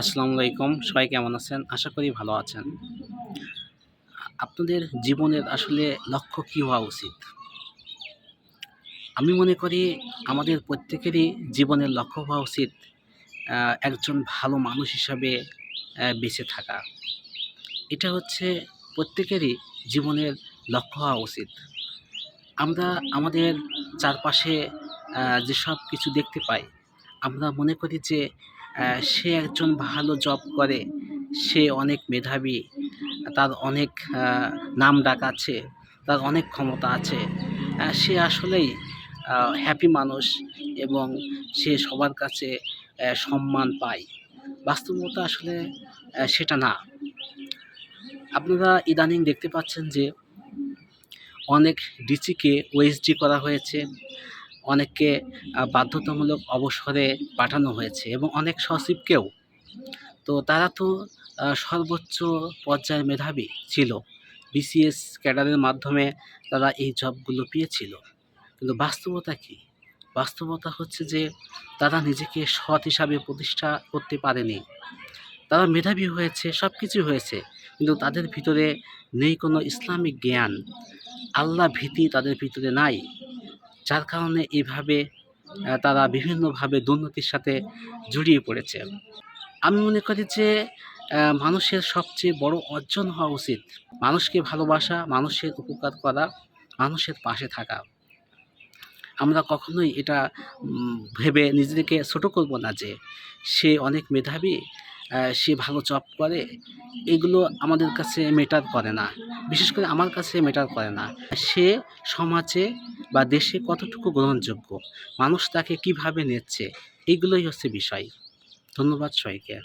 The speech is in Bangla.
আসসালামু আলাইকুম। সবাই কেমন আছেন? আশা করি ভালো আছেন। আপনাদের জীবনের আসলে লক্ষ্য কী হওয়া উচিত? আমি মনে করি আমাদের প্রত্যেকেরই জীবনের লক্ষ্য হওয়া উচিত একজন ভালো মানুষ হিসাবে বেঁচে থাকা। এটা হচ্ছে প্রত্যেকেরই জীবনের লক্ষ্য হওয়া উচিত। আমরা আমাদের চারপাশে যেসব কিছু দেখতে পাই, আমরা মনে করি যে সে একজন ভালো জব করে, সে অনেক মেধাবী, তার অনেক নাম ডাক আছে, তার অনেক ক্ষমতা আছে। সে আসলেই হ্যাপি মানুষ এবং সে সবার কাছে সম্মান পায়। বাস্তবতা আসলে সেটা না। আপনারা ইদানিং দেখতে পাচ্ছেন যে, অনেক ডিসিকে ওএসডি করা হয়েছে অনেককে বাধ্যতামূলক অবসরে পাঠানো হয়েছে এবং অনেক সচিবকেও। তো তারা তো সর্বোচ্চ পর্যায়ের মেধাবী ছিল। বিসিএস ক্যাডারের মাধ্যমে তারা এই জবগুলো পেয়েছিল। কিন্তু বাস্তবতা কী? বাস্তবতা হচ্ছে যে তারা নিজেকে সৎ হিসাবে প্রতিষ্ঠা করতে পারেনি। তারা মেধাবী হয়েছে সব কিছু হয়েছে, কিন্তু তাদের ভিতরে নেই কোনো ইসলামিক জ্ঞান। আল্লাহ ভীতি তাদের ভিতরে নাই। যার কারণে এইভাবে তারা বিভিন্নভাবে দুর্নীতির সাথে জড়িয়ে পড়েছে। আমি মনে করি যে মানুষের সবচেয়ে বড় অর্জন হওয়া উচিত মানুষকে ভালোবাসা, মানুষের উপকার করা, মানুষের পাশে থাকা। আমরা কখনোই এটা ভেবে নিজেদেরকে ছোট করব না যে, সে অনেক মেধাবী সে ভালো জব করে, এগুলো আমাদের কাছে মেটার করে না। বিশেষ করে আমার কাছে মেটার করে না। সে সমাজে বা দেশে কতটুকু গ্রহণযোগ্য মানুষ তাকে কীভাবে নিচ্ছে এগুলোই হচ্ছে বিষয়। ধন্যবাদ সবাইকে।